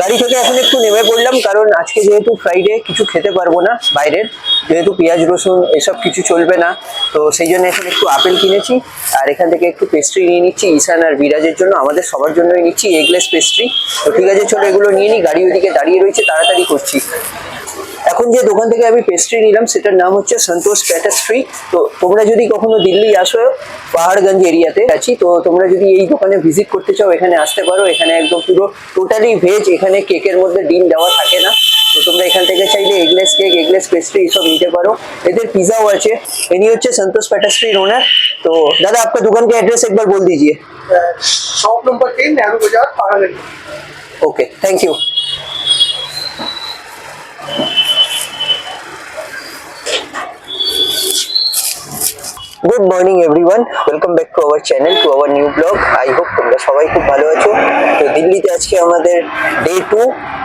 গাড়ি থেকে এখন একটু নেমে পড়লাম, কারণ আজকে যেহেতু ফ্রাইডে কিছু খেতে পারব না বাইরের। যেহেতু পেঁয়াজ, রসুন, এসব কিছু চলবে না, তো সেই জন্য এখানে একটু আপেল কিনেছি, আর এখান থেকে একটু পেস্ট্রি নিয়ে নিচ্ছি, ঈশান আর বিরাজের জন্য, আমাদের সবার জন্যই নিচ্ছি এগলেস পেস্ট্রি তো ঠিক আছে, চলো এগুলো নিয়ে নিই গাড়ি ওইদিকে দাঁড়িয়ে রয়েছে, তাড়াতাড়ি করছি। এখন যে দোকান থেকে আমি পেস্ট্রি নিলাম সেটার নাম হচ্ছে সন্তোষ প্যাটাস্ট্রি তো তোমরা যদি কখনো দিল্লি আসো পাহাড়গঞ্জ এরিয়াতে আছি তো তোমরা যদি এই দোকানে ভিজিট করতে চাও এখানে আসতে পারো এখানে একদম পুরো টোটালি ভেজ এখানে কেকের মধ্যে ডিম দেওয়া থাকে না তো তোমরা এখান থেকে চাইলে এগলেস কেক এগলেস পেস্ট্রি এইসব নিতে পারো এদের পিজাও আছে ইনি হচ্ছে সন্তোষ প্যাটাস্ট্রির ওনার তো দাদা আপনার দোকান के एड्रेस एक बार बोल दीजिए शॉप नंबर टेन नेहरू बाजार Paharganj okay thank you good morning everyone welcome back to our channel to our new blog I hope তোমরা সবাই খুব ভালো আছো। তো দিল্লিতে আজকে আমাদের ডে টু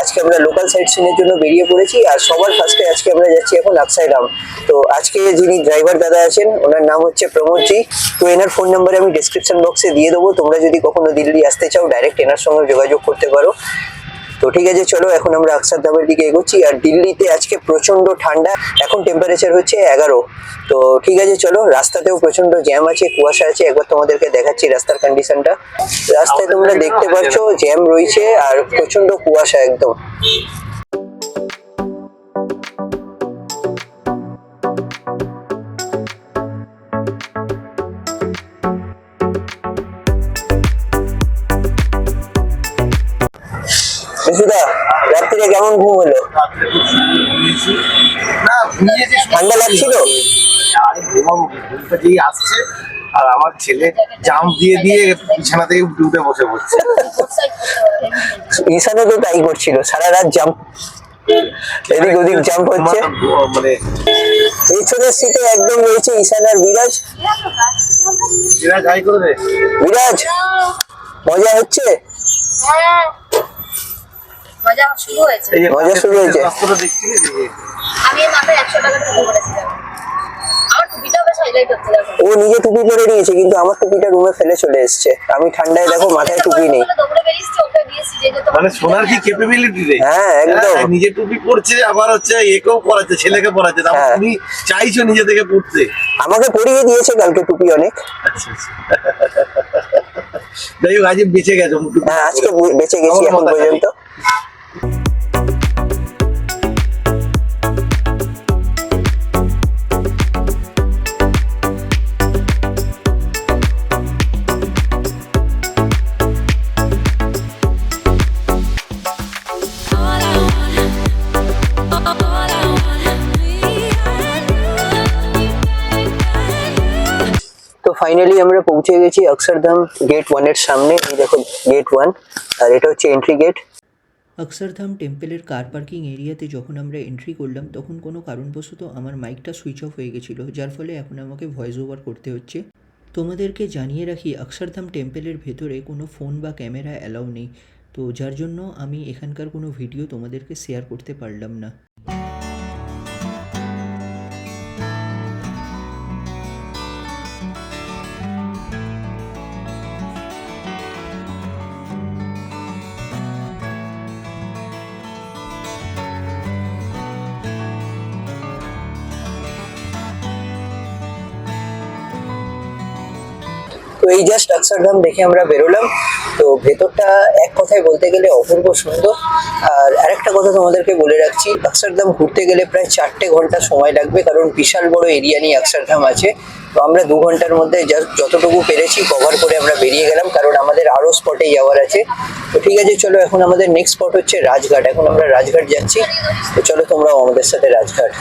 আজকে আমরা লোকাল সাইট সিনের জন্য বেরিয়ে পড়েছি। আর সবার ফার্স্টে আজকে আমরা যাচ্ছি এখন আকসাইরাম তো আজকে যিনি ড্রাইভার দাদা আছেন, ওনার নাম হচ্ছে প্রমোদজি। তো এনার ফোন নাম্বার আমি ডিসক্রিপশন বক্সে দিয়ে দেবো। তোমরা যদি কখনো দিল্লি আসতে চাও ডাইরেক্ট এনার সঙ্গে যোগাযোগ করতে পারো। তো ঠিক আছে, চলো এখন আমরা আকসারধামের দিকে এগোচ্ছি। আর দিল্লিতে আজকে প্রচণ্ড ঠান্ডা, এখন টেম্পারেচার হচ্ছে এগারো। তো ঠিক আছে, চলো, রাস্তাতেও প্রচণ্ড জ্যাম আছে, কুয়াশা আছে, একবার তোমাদেরকে দেখাচ্ছি রাস্তার কন্ডিশনটা রাস্তায় তোমরা দেখতে পাচ্ছ জ্যাম রয়েছে আর প্রচণ্ড কুয়াশা একদম। বিশুদা রাত্রিরে কেমন ঘুম হলো? ঠান্ডা লাগছিল আসছে আর আমার ছেলে জাম্প দিয়ে দিয়ে বিছানা থেকে উঠে বসে পড়ছে। ঈশানও তো তাই করছিল সারা রাত জাম্প। এদিক ওদিক জাম্প হচ্ছে। আমার মানে পেছনের সিটে একদম রয়েছে ঈশান আর বিরাজ। এরা যাই করে দে। বিরাজ মজা হচ্ছে? হ্যাঁ। মজা শুরু হয়েছে। মজা শুরু আমি মাথায় একশো টাকা টুপি করেছিলাম ও নিজে টুপি পরে নিয়েছে কিন্তু আমার টুপিটা রুমে ফেলে চলে এসছে। আমি ঠান্ডায় দেখো মাথায় টুপি নেই। মানে সোনার কি ক্যাপাবিলিটি রে? হ্যাঁ, একদম। হ্যাঁ, নিজে টুপি পড়ছে আবার হচ্ছে একেও পড়াচ্ছে ছেলেকে পড়াচ্ছে তারপর হ্যাঁ। তুমি চাইছো নিজে থেকে পড়তে আমাকে পরিয়ে দিয়েছে কালকে টুপি অনেক। আচ্ছা আচ্ছা। যাই হোক আজ বেঁচে গেছো হ্যাঁ আজকে বেঁচে গেছি এখন। পর্যন্ত। ফাইনালি আমরা পৌঁছে গেছি অক্ষরধাম গেট ওয়ানের সামনে। এই দেখো গেট ওয়ান আর এটা হচ্ছে এন্ট্রি গেট অক্ষরধাম টেম্পেলের কার পার্কিং এরিয়াতে যখন আমরা এন্ট্রি করলাম, তখন কোনো কারণবশত আমার মাইকটা সুইচ অফ হয়ে গেছিল, যার ফলে এখন আমাকে ভয়েস ওভার করতে হচ্ছে। তোমাদেরকে জানিয়ে রাখি অক্ষরধাম টেম্পেলের ভেতরে কোনো ফোন বা ক্যামেরা অ্যালাউ নেই। তো যার জন্য আমি এখানকার কোনো ভিডিও তোমাদেরকে শেয়ার করতে পারলাম না। তো এই জাস্ট অক্ষরধাম দেখে আমরা বেরোলাম। তো ভেতরটা এক কথায় বলতে গেলে অপূর্ব সুন্দর। আর আরেকটা কথা তোমাদেরকে বলে রাখছি অক্ষরধাম ঘুরতে গেলে প্রায় চারটে ঘণ্টা সময় লাগবে, কারণ বিশাল বড় এরিয়া নিয়ে অক্ষরধাম আছে। তো আমরা দু ঘণ্টার মধ্যে যতটুকু পেরেছি কভার করে আমরা বেরিয়ে গেলাম, কারণ আমাদের আরও স্পটে যাওয়ার আছে। তো ঠিক আছে, চলো এখন আমাদের নেক্সট স্পট হচ্ছে রাজঘাট। এখন আমরা রাজঘাট যাচ্ছি। তো চলো তোমরাও আমাদের সাথে রাজঘাট।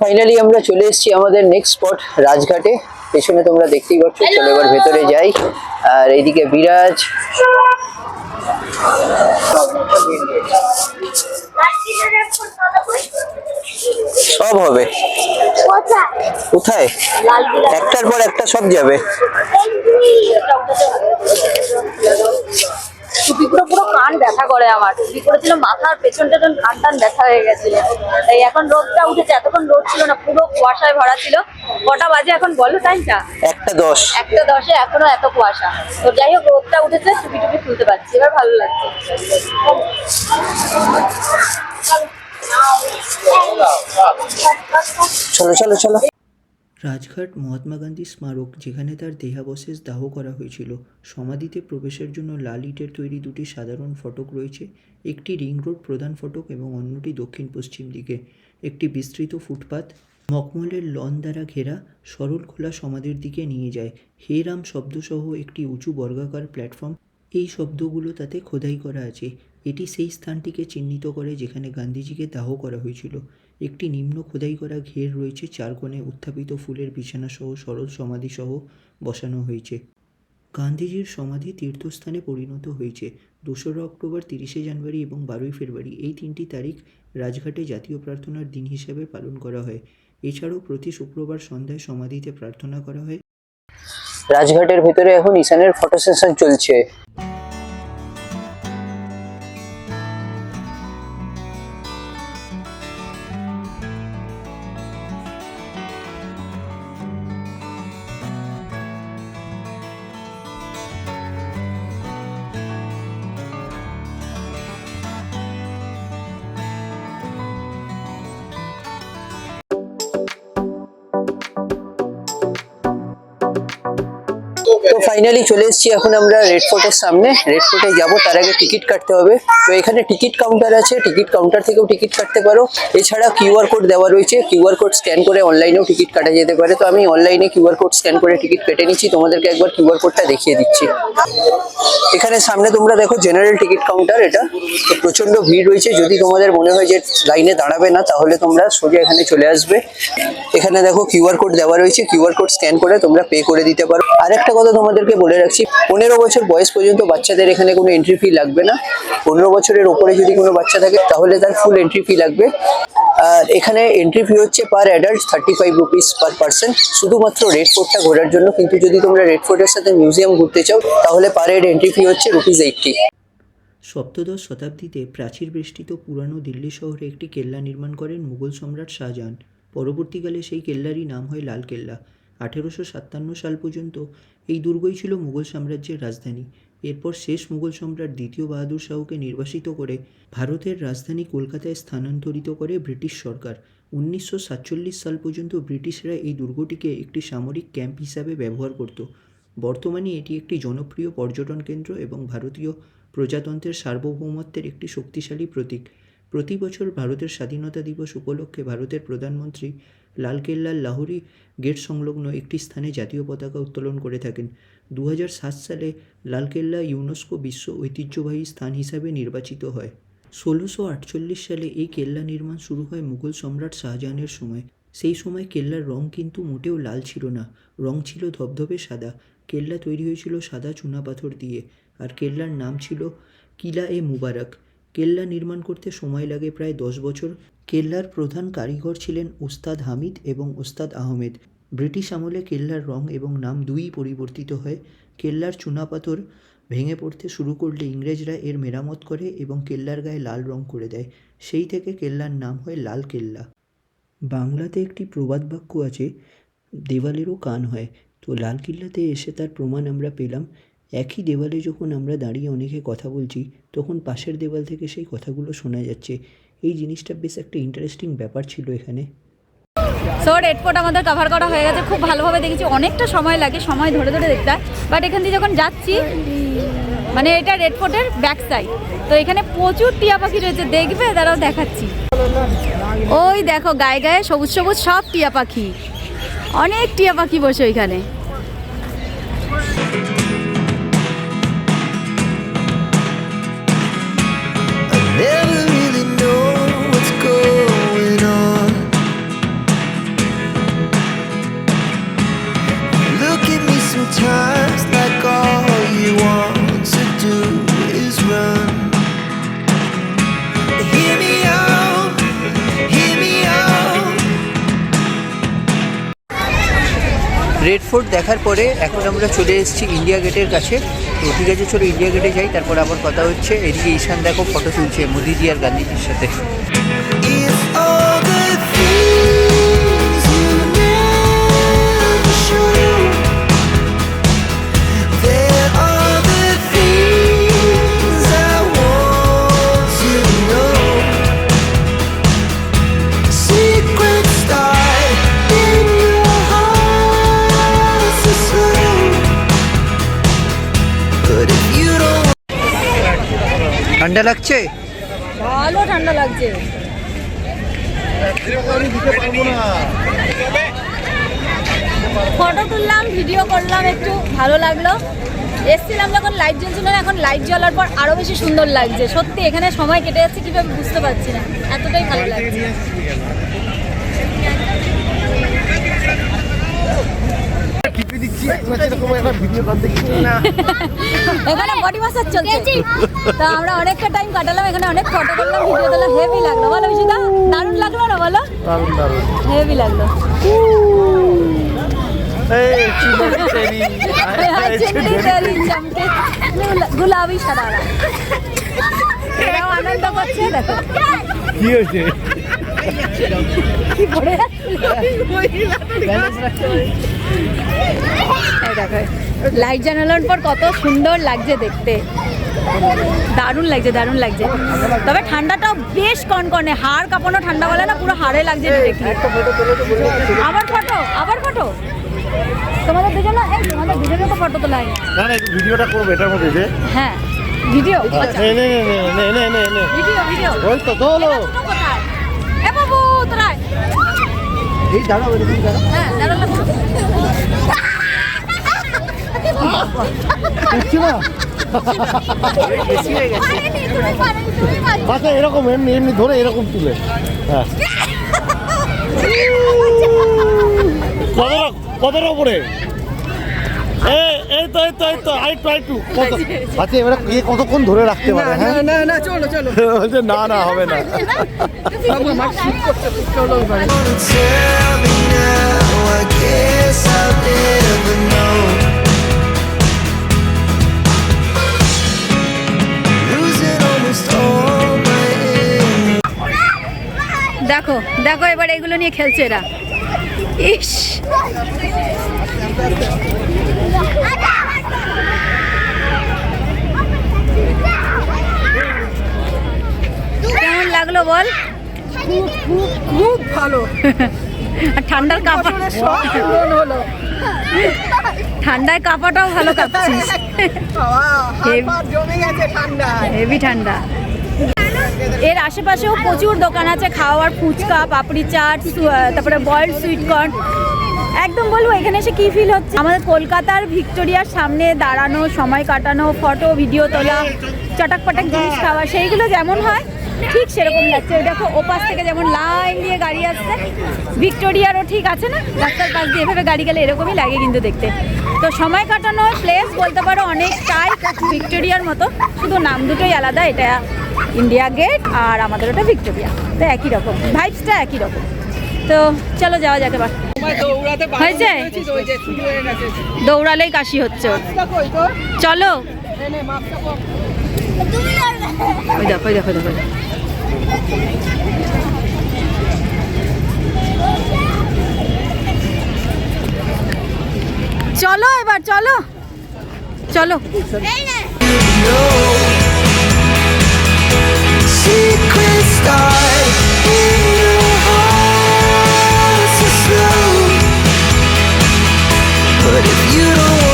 ফাইনালি আমরা চলে এসেছি আমাদের নেক্সট স্পট রাজঘাটে। পেছনে তোমরা দেখতেই পাচ্ছ চলো এবার ভেতরে যাই। আর এইদিকে বিরাজ। সব হবে। কোথায়? একটার পর একটা সব যাবে। টুপিগুলো পুরো কান ব্যথা করে আমার। টুপি পরেছিল মাথার পেছন টেছন কান টান ব্যথা হয়ে গেছিল। তাই এখন রোদটা উঠেছে এতক্ষণ রোদ ছিল না পুরো কুয়াশায় ভরা ছিল। কটা বাজে এখন বলো টাইমটা একটা দশ। একটা দশে এখনও এত কুয়াশা। তো যাই হোক রোদটা উঠেছে টুপি টুপি খুলতে পারছি এবার ভালো লাগছে। চলো চলো চলো। রাজঘাট মহাত্মা গান্ধী স্মারক, যেখানে তার দেহাবশেষ দাহ করা হয়েছিল। সমাধিতে প্রবেশের জন্য লাল ইটের তৈরি দুটি সাধারণ ফটক রয়েছে, একটি রিং রোড প্রধান ফটক এবং অন্যটি দক্ষিণ পশ্চিম দিকে। একটি বিস্তৃত ফুটপাত মকমলের লন দ্বারা ঘেরা, সরল খোলা সমাধির দিকে নিয়ে যায়। হে রাম শব্দসহ একটি উঁচু বর্গাকার প্ল্যাটফর্ম। এই শব্দগুলো তাতে খোদাই করা আছে। এটি সেই স্থানটিকে চিহ্নিত করে যেখানে গান্ধীজিকে দাহ করা হয়েছিল। একটি নিম্ন খোদাই করা ঘের রয়েছে, চার কোণে উত্থাপিত ফুলের বিছানাসহ সরল সমাধিসহ বসানো হয়েছে। গান্ধীজির সমাধি তীর্থস্থানে পরিণত হয়েছে। দোসরা অক্টোবর, তিরিশে জানুয়ারি এবং বারোই ফেব্রুয়ারি। এই তিনটি তারিখ রাজঘাটে জাতীয় প্রার্থনার দিন হিসেবে পালন করা হয়। এছাড়াও প্রতি শুক্রবার সন্ধ্যায় সমাধিতে প্রার্থনা করা হয়। রাজঘাটের ভেতরে এখন ঈশানের ফটো সেশন চলছে। তো ফাইনালি চলে এসেছি এখন আমরা রেড ফোর্টের সামনে। রেড ফোর্টে যাব, তার আগে টিকিট কাটতে হবে। তো এখানে টিকিট কাউন্টার আছে টিকিট কাউন্টার থেকেও টিকিট কাটতে পারো। এছাড়া কিউআর কোড দেওয়া রয়েছে কিউআর কোড স্ক্যান করে অনলাইনেও টিকিট কাটা যেতে পারে। তো আমি অনলাইনে কিউআর কোড স্ক্যান করে টিকিট কেটে নিচ্ছি, তোমাদেরকে একবার কিউআর কোডটা দেখিয়ে দিচ্ছি। এখানে সামনে তোমরা দেখো জেনারেল টিকিট কাউন্টার এটা। তো প্রচণ্ড ভিড় রয়েছে, যদি তোমাদের মনে হয় যে লাইনে দাঁড়াবে না, তাহলে তোমরা সোজা এখানে চলে আসবে। এখানে দেখো কিউআর কোড দেওয়া রয়েছে কিউআর কোড স্ক্যান করে তোমরা পে করে দিতে পারো। আরেকটা কথা তোমাদেরকে বলে রাখছি। পনেরো বছর বয়স পর্যন্ত বাচ্চাদের এখানে কোনো এন্ট্রি ফি লাগবে না। পনেরো বছরের ওপরে যদি কোনো বাচ্চা থাকে, তাহলে তার ফুল এন্ট্রি ফি লাগবে। আর এখানে এন্ট্রি ফি হচ্ছে per adult thirty five rupees per person শুধুমাত্র রেড ফোর্টটা ঘোরার জন্য। কিন্তু যদি তোমরা রেড ফোর্টের সাথে মিউজিয়াম ঘুরতে চাও, তাহলে পার হেড এন্ট্রি ফি হচ্ছে রুপিস এইটটি সপ্তদশ শতাব্দীতে প্রাচীর বেষ্টিত পুরানো দিল্লি শহরে একটি কেল্লা নির্মাণ করেন মুঘল সম্রাট শাহজাহান। পরবর্তীকালে সেই কেল্লারই নাম হয় লাল কেল্লা। আঠেরোশো সাতান্ন সাল পর্যন্ত এই দুর্গই ছিল মুঘল সাম্রাজ্যের রাজধানী। এরপর শেষ মুঘল সম্রাট দ্বিতীয় বাহাদুর শাহকে নির্বাসিত করে ভারতের রাজধানী কলকাতায় স্থানান্তরিত করে ব্রিটিশ সরকার। উনিশশো সাতচল্লিশ সাল পর্যন্ত ব্রিটিশরা এই দুর্গটিকে একটি সামরিক ক্যাম্প হিসাবে ব্যবহার করত। বর্তমানে এটি একটি জনপ্রিয় পর্যটন কেন্দ্র এবং ভারতীয় প্রজাতন্ত্রের সার্বভৌমত্বের একটি শক্তিশালী প্রতীক। প্রতি বছর ভারতের স্বাধীনতা দিবস উপলক্ষে ভারতের প্রধানমন্ত্রী লালকেল্লার লাহোরি গেট সংলগ্ন একটি স্থানে জাতীয় পতাকা উত্তোলন করে থাকেন। দু সাত সালে লালকেল্লা ইউনেস্কো বিশ্ব ঐতিহ্যবাহী স্থান হিসাবে নির্বাচিত হয়। ষোলোশো আটচল্লিশ সালে এই কেল্লা নির্মাণ শুরু হয় মুঘল সম্রাট শাহজাহানের সময়। সেই সময় কেল্লার রং কিন্তু মোটেও লাল ছিল না। রং ছিল ধবধবে সাদা। কেল্লা তৈরি হয়েছিল সাদা চুনাপাথর দিয়ে। আর কেল্লার নাম ছিল কিলা এ মুবারক। কেল্লা নির্মাণ করতে সময় লাগে প্রায় দশ বছর। কেল্লার প্রধান কারিগর ছিলেন ওস্তাদ হামিদ এবং ওস্তাদ আহমেদ। ব্রিটিশ আমলে কেল্লার রং এবং নাম দুইই পরিবর্তিত হয়। কেল্লার চুনাপাথর ভেঙে পড়তে শুরু করলে ইংরেজরা এর মেরামত করে এবং কেল্লার গায়ে লাল রং করে দেয়। সেই থেকে কেল্লার নাম হয় লাল কেল্লা। বাংলাতে একটি প্রবাদ বাক্য আছে, দেওয়ালেরও কান হয়। তো লাল কিল্লাতে এসে তার প্রমাণ আমরা পেলাম। একই দেওয়ালে যখন আমরা দাঁড়িয়ে অনেকে কথা বলছি, তখন পাশের দেওয়াল থেকে সেই কথাগুলো শোনা যাচ্ছে। এই জিনিসটা বেশ একটা ইন্টারেস্টিং ব্যাপার ছিল এখানে। সো রেড আমাদের কভার করা হয়ে গেছে। খুব ভালোভাবে দেখেছি। অনেকটা সময় লাগে, সময় ধরে ধরে দেখতে হয়। বাট এখান দিয়ে যখন যাচ্ছি মানে এটা রেড ফোর্টের ব্যাক সাইড তো এখানে প্রচুর টিয়া পাখি রয়েছে। দেখবে তারাও দেখাচ্ছি। ওই দেখো, গায়ে গায়ে সবুজ সবুজ সব টিয়া পাখি। অনেক টিয়া পাখি বসে ওইখানে। ফোর্ট দেখার পরে এখন আমরা চলে এসেছি ইন্ডিয়া গেটের কাছে। তো ঠিক আছে, চলো ইন্ডিয়া গেটে যাই, তারপর আবার কথা হচ্ছে। এদিকে ঈশান দেখো ফটো তুলছে মোদিজি আর গান্ধীজির সাথে। ঠান্ডা লাগছে? ভালো ঠান্ডা লাগছে। ফটো তুললাম, ভিডিও করলাম, একটু ভালো লাগল। এসছিলাম যখন লাইট জ্বলছিল না, এখন লাইট জ্বলার পর আরও বেশি সুন্দর লাগছে। সত্যি, এখানে সময় কেটে যাচ্ছে, কীভাবে বুঝতে পারছি না। এতটাই ভালো লাগছে। টিপে দিচ্ছি এরকম একটা ভিডিও করতে না। এখানে বডি মাসাজ চলছে। তো আমরা অনেকটা টাইম কাটালাম এখানে অনেক ফটো করলাম ভিডিও করলাম হেভি লাগল। বলো বিশিদা দারুণ লাগল না বলো? দারুণ দারুণ। হেভি লাগল। গুলাবি আনন্দ করছে দেখো। কি হয়েছে? কি লাইট জানানোর পর কত সুন্দর লাগছে দেখতে। দারুণ লাগছে দারুণ লাগছে। তবে ঠান্ডাটাও বেশ কনকনে হাড় কাঁপানো ঠান্ডা বলে না পুরো হাড়ে লাগছে আবার ফটো আবার ফটো তোমাদের দুজনে এই তোমাদের দুজনে তো ফটো তোলা হয়নি। না। না একটু ভিডিওটা করব এটার মধ্যে যে হ্যাঁ ভিডিও আচ্ছা। নে নে নে নে নে নে নে ভিডিও ভিডিও ওই তো তোলো। এ বাবু তোরা এই দাঁড়াও এরকম দাঁড়াও। হ্যাঁ দাঁড়ালে না আচ্ছা এরকম এমনি এমনি ধরে এরকম তুলে। হ্যাঁ। কতটা কতটা উপরে। এই তো এই তো এই তো আরেকটু আরেকটু কত? আচ্ছা এবারে এ কতক্ষণ ধরে রাখতে পারে হ্যাঁ? না না চলো চলো। বলছে না না হবে না। tell দেখো দেখো এবার এগুলো নিয়ে খেলছে এরা। ইস। কেমন লাগল বল? খুব ভালো। ঠান্ডার কাপড় হলো। ঠান্ডায় কাপাটাও ভালো কাঁপছিস। হেভি ঠান্ডা। এর আশেপাশেও প্রচুর দোকান আছে, খাওয়ার ফুচকা, পাপড়ি চাট তারপরে বয়েল সুইট কর্ন। একদম বলব, এখানে এসে কি ফিল হচ্ছে? আমাদের কলকাতার ভিক্টোরিয়ার সামনে দাঁড়ানো, সময় কাটানো ফটো ভিডিও তোলা চটাক পটাক জিনিস খাওয়া, সেইগুলো যেমন হয়, ঠিক সেরকম লাগছে। দেখো, ওপাশ থেকে যেমন লাইন দিয়ে গাড়ি আসছে, ভিক্টোরিয়ারও ঠিক আছে না? রাস্তার পাশ দিয়ে এভাবে গাড়ি গেলে এরকমই লাগে কিন্তু দেখতে। তো সময় কাটানোর প্লেস বলতে পারো, অনেকটাই ভিক্টোরিয়ার মতো। শুধু নাম দুটোই আলাদা, এটা ইন্ডিয়া গেট আর আমাদের ওটা ভিক্টোরিয়া। তো একই রকম। ভাইবসটা একই রকম। তো চলো যাওয়া যাক এবার। হয়েছে? হয়ে দৌড়ালেই কাশি হচ্ছে চলো। চলো এবার, চলো। চলো। But if you don't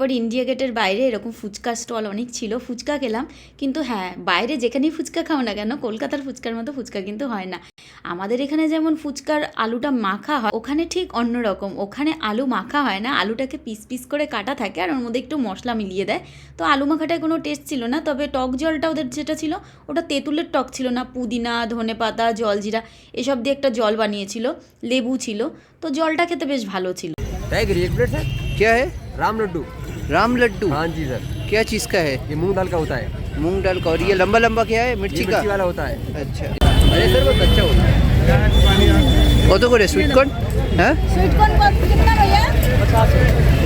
তারপর ইন্ডিয়া গেটের বাইরে এরকম ফুচকা স্টল অনেক ছিল ফুচকা খেলাম কিন্তু হ্যাঁ বাইরে যেখানেই ফুচকা খাও না কেন কলকাতার ফুচকার মতো ফুচকা কিন্তু হয় না আমাদের এখানে যেমন ফুচকার আলুটা মাখা হয় ওখানে ঠিক অন্য রকম ওখানে আলু মাখা হয় না আলুটাকে পিস পিস করে কাটা থাকে আর ওর মধ্যে একটু মশলা মিলিয়ে দেয় তো আলু মাখাটায় কোনো টেস্ট ছিল না তবে টক জলটা ওদের যেটা ছিল ওটা তেঁতুলের টক ছিল না পুদিনা ধনে পাতা জলজিরা এসব দিয়ে একটা জল বানিয়েছিল লেবু ছিল তো জলটা খেতে বেশ ভালো ছিল एक रेड प्लेट है क्या है राम लड्डू राम लड्डू हाँ जी सर क्या चीज़ का है ये मूंग दाल का होता है मूंग दाल का और ये लंबा लंबा क्या है मिर्ची का वाला होता है अच्छा अरे सर बहुत अच्छा होता है কত করে সুইট কর্ন হ্যাঁ स्वीट कॉर्न कॉस्ट कितना भैया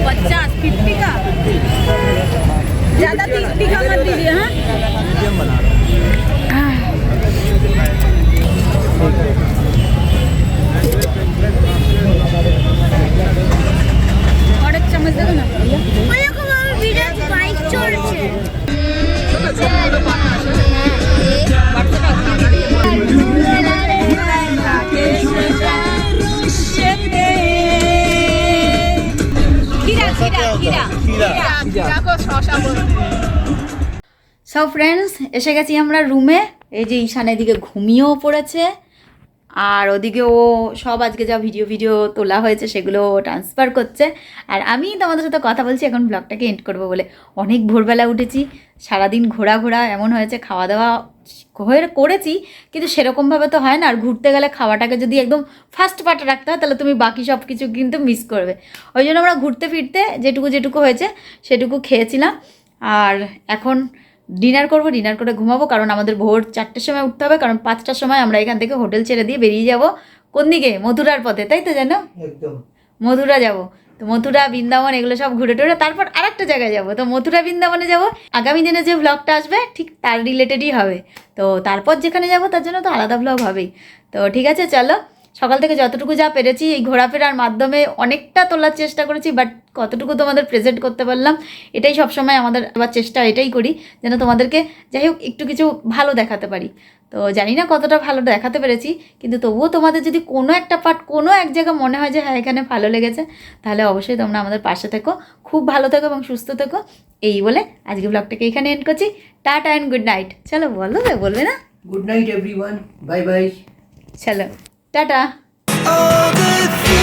पचास फिफ्टी का ज़्यादा तीखा मत दीजिए हाँ और एक चम्मच दे दो ना खीरा সব ফ্রেন্ডস এসে গেছি আমরা রুমে এই যে ঈশানের দিকে ঘুমিয়েও পড়েছে। আর ওদিকে ও সব আজকে যা ভিডিও ভিডিও তোলা হয়েছে সেগুলো ট্রান্সফার করছে। আর আমি তোমাদের সাথে কথা বলছি, এখন ব্লগটাকে এন্ড করব বলে। অনেক ভোরবেলা উঠেছি, সারাদিন ঘোরা ঘোরা এমন হয়েছে, খাওয়া দাওয়া করেছি, কিন্তু সেরকমভাবে তো হয় না। আর ঘুরতে গেলে খাওয়াটাকে যদি একদম ফার্স্ট পার্টে রাখতে হয়, তাহলে তুমি বাকি সব কিছু কিন্তু মিস করবে। ওই জন্য আমরা ঘুরতে ফিরতে যেটুকু যেটুকু হয়েছে, সেটুকু খেয়েছিলাম। আর এখন ডিনার করব ডিনার করে ঘুমাবো কারণ আমাদের ভোর চারটের সময় উঠতে হবে কারণ পাঁচটার সময় আমরা এখান থেকে হোটেল ছেড়ে দিয়ে বেরিয়ে যাব। কোন দিকে? মথুরার পথে তাই তো জানো? একদম। মথুরা যাব। তো মথুরা বৃন্দাবন এগুলো সব ঘুরে টুরে তারপর আরেকটা জায়গায় যাব। তো মথুরা বৃন্দাবনে যাব। আগামী দিনে যে ব্লগটা আসবে ঠিক তার রিলেটেডই হবে। তো তারপর যেখানে যাব তার জন্য তো আলাদা ব্লগ হবেই। তো ঠিক আছে চলো। সকাল থেকে যতটুকু যা পেরেছি এই ঘোরাফেরার মাধ্যমে অনেকটা তোলার চেষ্টা করেছি বাট কতটুকু তোমাদের প্রেজেন্ট করতে পারলাম এটাই সবসময় আমাদের আবার চেষ্টা এটাই করি যেন তোমাদেরকে যাই হোক একটু কিছু ভালো দেখাতে পারি। তো জানি না কতটা ভালো দেখাতে পেরেছি কিন্তু তবুও তোমাদের যদি কোনো একটা পার্ট কোনো এক জায়গা মনে হয় যে হ্যাঁ এখানে ভালো লেগেছে তাহলে অবশ্যই তোমরা আমাদের পাশে থেকো খুব ভালো থেকো এবং সুস্থ থেকো। এই বলে আজকে ব্লগটাকে এখানে এন্ড করছি। টাটা অ্যান্ড গুড নাইট চলো বলো বলবে না? Good night everyone bye bye চলো। Tata. All the